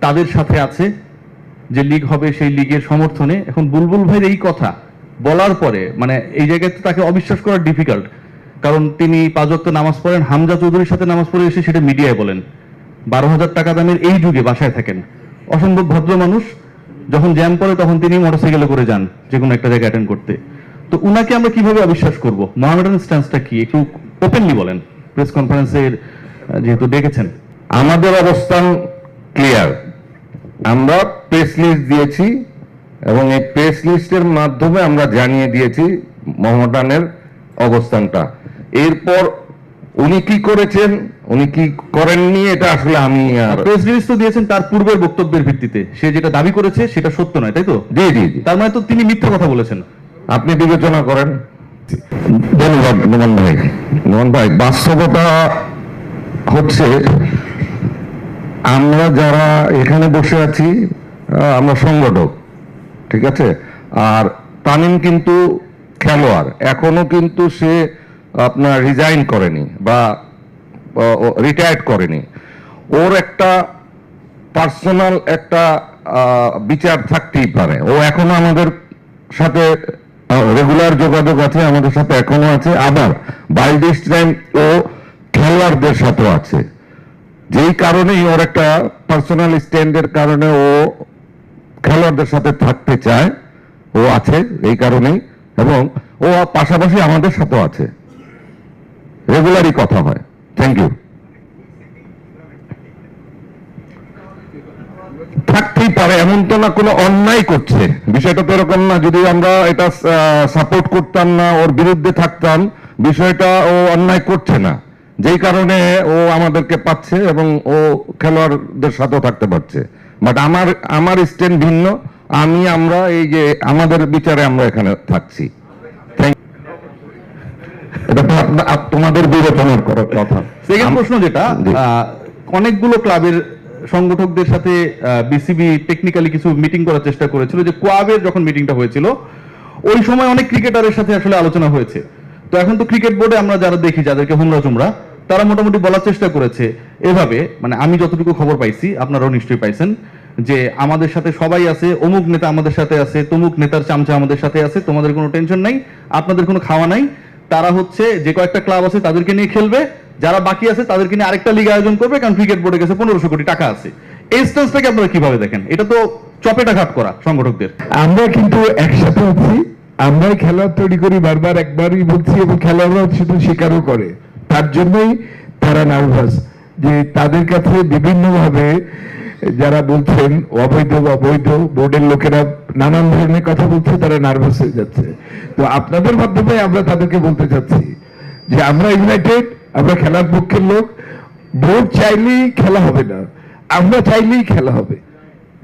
তাদের সাথে আছে যে লীগ হবে সেই লিগের সমর্থনে। এখন বুলবুল ভাইয়ের এই কথা বলার পরে মানে এই জায়গায় তো তাকে অবিশ্বাস করা ডিফিকাল্ট কারণ তিনি পাঁচ নামাজ পড়েন, হামজা চৌধুরীর সাথে নামাজ পড়ে এসে সেটা মিডিয়ায় বলেন। বারো হাজার টাকা দামের এই যুগে বাসায় থাকেন। অসম্ভব ভদ্র মানুষ, যখন জ্যাম পড়ে তখন তিনি মোটরসাইকেলে করে যান যে কোনো একটা জায়গায় অ্যাটেন্ড করতে। তো উনাকে আমরা কীভাবে অবিশ্বাস করব? মোহামেডান স্ট্যান্সটা কি? একটু ওপেনলি বলেন। প্রেস কনফারেন্সের যেহেতু ডেকেছেন। আমাদের অবস্থান ক্লিয়ার আমরা প্রেস লিস্ট দিয়েছি এবং এই প্রেস লিস্টের মাধ্যমে আমরা জানিয়ে দিয়েছি মোহামেডানের অবস্থানটা। এরপর উনি কি করেছেন? উনি কি করেননি? এটা আসলে আমি প্রেস রিলিজ তো দিয়েছেন তার পূর্বের বক্তব্যের ভিত্তিতে। সে যেটা দাবি করেছে সেটা সত্য নয় তাই তো? জি জি জি। তার মানে তো তিনি মিথ্যা কথা বলেছেন। আপনি বিবেচনা করেন। ধন্যবাদ নোমান ভাই। নোমান ভাই বাস্তবতা হচ্ছে আমরা যারা এখানে বসে আছি আমরা সংগঠক, ঠিক আছে? আর তামিম কিন্তু খেলোয়াড়, এখনও কিন্তু সে আপনার রিজাইন করেনি বা রিটায়ার্ড করেনি। ওর একটা পার্সোনাল একটা বিচার থাকতেই পারে। ও এখনও আমাদের সাথে রেগুলার যোগাযোগ আছে, আমাদের সাথে এখনও আছে। আবার বাই দিস টাইম ও খেলোয়াড়দের সাথেও আছে। যেই কারণেই ওর একটা পার্সোনাল স্ট্যান্ডের কারণে ও খেলোয়াড়দের সাথে থাকতে চায়, ও আছে এই কারণেই, এবং ও পাশাপাশি আমাদের সাথেও আছে। রেগুলারই কথা হয়। থ্যাংক ইউ থাকতেই পারে, এমন তো না কোনো অন্যায় করছে। বিষয়টা তো এরকম না, যদি আমরা এটা সাপোর্ট করতাম না, ওর বিরুদ্ধে থাকতাম, বিষয়টা ও অন্যায় করছে না। যেই কারণে ও আমাদেরকে পাচ্ছে এবং ও খেলোয়াড়দের সাথেও থাকতে পারছে। বাট আমার আমার স্ট্যান্ড ভিন্ন। আমি আমরা এই যে আমাদের বিচারে আমরা এখানে থাকছি। তোমাদের বিবেচনার করার কথা। সেকেন্ড প্রশ্ন যেটা অনেকগুলো ক্লাবের সংগঠকদের সাথে বিসিবি টেকনিক্যালি কিছু মিটিং করার চেষ্টা করেছিল যে কোয়াবের যখন মিটিংটা হয়েছিল ওই সময় অনেক ক্রিকেটারের সাথে আসলে আলোচনা হয়েছে। তো এখন তো ক্রিকেট বোর্ডে আমরা যারা দেখি যাদেরকে হুমরা চুমরা তারা মোটামুটি বলার চেষ্টা করেছে। এভাবে মানে আমি যতটুকু খবর পাইছি, আপনারাও নিশ্চয়ই পাইছেন, যে আমাদের সাথে সবাই আছে, অমুক নেতা আমাদের সাথে আছে, তমুক নেতার চামচা আমাদের সাথে আছে, তোমাদের কোনো টেনশন নাই, আপনাদের কোনো খাওয়া নাই। তারা হচ্ছে যে কয়েকটা ক্লাব আছে তাদেরকে নিয়ে খেলবে, যারা বাকি আছে তাদেরকে নিয়ে আরেকটা লিগ আয়োজন করবে, কারণ ক্রিকেট বোর্ডে গেছে পনেরোশো কোটি টাকা আছে। এই স্টেন্সটাকে আপনারা কীভাবে দেখেন? এটা তো চপেটা ঘাট করা সংগঠকদের। আমরা কিন্তু একসাথে আছি, আমরাই খেলোয়াড় তৈরি করি, বারবার একবারই বলছি, এবং খেলোয়াড়রা সেটা স্বীকারও করে। তার জন্যই তারা নার্ভাস যে তাদের কাছে বিভিন্নভাবে যারা বলছেন অবৈধ বা বৈধ বোর্ডের লোকেরা নানান ধরনের কথা বলছে, তারা নার্ভাস হয়ে যাচ্ছে। তো আপনাদের মাধ্যমে আমরা তাদেরকে বলতে চাচ্ছি যে আমরা ইউনাইটেড আমরা খেলার পক্ষের লোক, বোর্ড চাইলেই খেলা হবে না, আমরা চাইলেই খেলা হবে।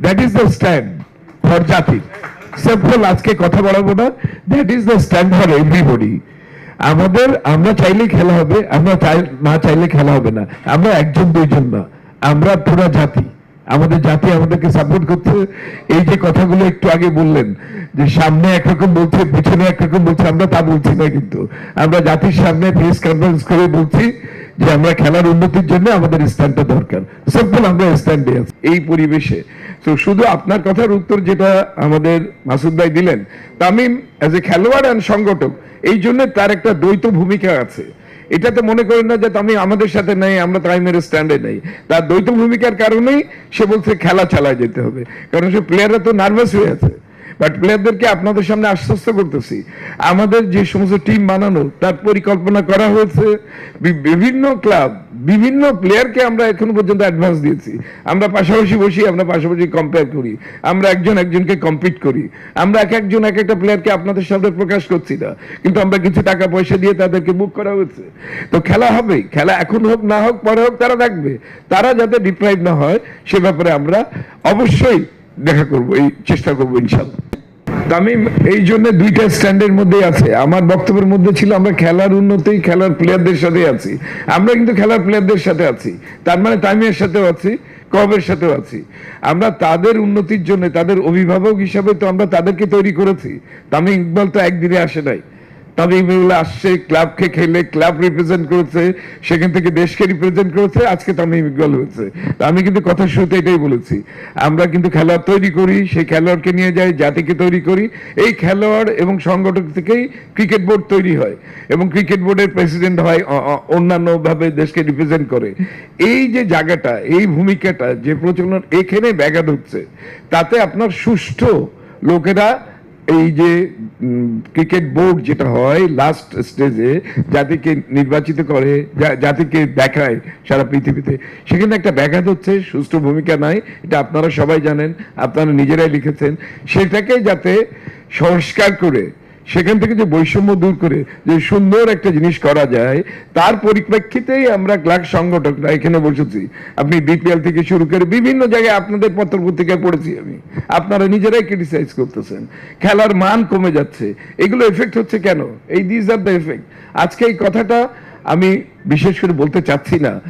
That is the stand for জাতি সিম্পল আজকে কথা বলাবো না। That is the stand for everybody আমাদের, আমরা চাইলে খেলা হবে, আমরা না চাইলে খেলা হবে না। আমরা একজন, দুইজন না। আমরা পুরা জাতি। আমাদের জাতি আমাদেরকে সাপোর্ট করছে। এই যে কথাগুলো একটু আগে বললেন, যে সামনে একরকম বলছে, পিছনে একরকম বলছে, আমরা তা বলছি না কিন্তু। আমরা জাতির সামনে প্রেস কনফারেন্স করে বলছি যে আমরা খেলার উন্নতির জন্য আমাদের স্ট্যান্ডটা দরকার। সিম্পল আমরা স্ট্যান্ডে আছি। এই পরিবেশে। তো শুধু আপনার কথার উত্তর যেটা আমাদের মাসুদ ভাই দিলেন, তামিম অ্যাজ এ খেলোয়াড় অ্যান্ড সংগঠক, এই জন্য তার একটা দ্বৈত ভূমিকা আছে। এটা তো মনে করেন না যে তামিম আমাদের সাথে নেই, আমরা তামিমের স্ট্যান্ডে নেই। তার দ্বৈত ভূমিকার কারণেই সে বলছে খেলা চালায় যেতে হবে। কারণ সে প্লেয়াররা তো নার্ভাস হয়ে আছে। বাট প্লেয়ারদেরকে আপনাদের সামনে আশ্বস্ত করতেছি। আমাদের যে সমস্ত টিম বানানো, তার পরিকল্পনা করা হয়েছে। বিভিন্ন ক্লাব বিভিন্ন প্লেয়ারকে আমরা এখনও পর্যন্ত অ্যাডভান্স দিয়েছি। আমরা পাশাপাশি বসি, আমরা পাশাপাশি কম্পেয়ার করি। আমরা একজন একজনকে কম্পিট করি। আমরা এক একজন এক একটা প্লেয়ারকে আপনাদের সামনে প্রকাশ করছি না। কিন্তু আমরা কিছু টাকা পয়সা দিয়ে তাদেরকে বুক করা হয়েছে। তো খেলা হবে, খেলা এখন হোক, না হোক, পরে হোক, তারা দেখবে। তারা যাতে ডিপ্রাইভ না হয়, সে ব্যাপারে আমরা অবশ্যই দেখা করব, এই চেষ্টা করব ইনশাল্লাহ। তামিম এই জন্য দুইটা স্ট্যান্ডের মধ্যে আছে। আমার বক্তব্যের মধ্যে ছিল, আমরা খেলার উন্নতি, খেলার প্লেয়ারদের সাথে আছি। আমরা কিন্তু খেলার প্লেয়ারদের সাথে আছি। তার মানে তামিমের সাথেও আছি কবের সাথেও আছি। আমরা তাদের উন্নতির জন্য, তাদের অভিভাবক হিসাবে তো আমরা তাদেরকে তৈরি করেছি। তামিম ইকবাল তো একদিনে আসে নাই। তামিমুল আসছে ক্লাবকে খেলে, ক্লাব রিপ্রেজেন্ট করেছে, সেখান থেকে দেশকে রিপ্রেজেন্ট করেছে, আজকে তামিম ইকবাল হয়েছে। আমি কিন্তু কথা শুরুতে এটাই বলেছি, আমরা কিন্তু খেলোয়াড় তৈরি করি, সেই খেলোয়াড়কে নিয়ে যাই, জাতিকে তৈরি করি, এই খেলোয়াড় এবং সংগঠক থেকেই ক্রিকেট বোর্ড তৈরি হয় এবং ক্রিকেট বোর্ডের প্রেসিডেন্ট হয় অন্যান্যভাবে দেশকে রিপ্রেজেন্ট করে। এই যে জায়গাটা, এই ভূমিকাটা, যে প্রচলন, এখানে ব্যাঘাত হচ্ছে তাতে আপনার সুষ্ঠু লোকেরা এই যে ক্রিকেট বোর্ড যেটা হয় লাস্ট স্টেজে জাতিকে নির্বাচিত করে জাতিকে দেখায় সারা পৃথিবীতে, সেখানে একটা ব্যাঘাত হচ্ছে, সুষ্ঠু ভূমিকা নাই, এটা আপনারা সবাই জানেন, আপনারা নিজেরাই লিখেছেন, সেটাকে যাতে সংস্কার করে সেখান থেকে যে বৈষম্য দূর করে যে সুন্দর একটা জিনিস করা যায়, তার পরিপ্রেক্ষিতেই আমরা ক্লাব সংগঠকরা এখানে বসেছি। আপনি বিপিএল থেকে শুরু করে বিভিন্ন জায়গায় আপনাদের পত্র পত্রিকায় পড়েছি আমি। আপনারা নিজেরাই ক্রিটিসাইজ করতেছেন। খেলার মান কমে যাচ্ছে। এগুলো এফেক্ট হচ্ছে কেন? এই দিস আর দ্য এফেক্ট আজকে এই কথাটা আমি বিশেষ করে বলতে চাচ্ছি না।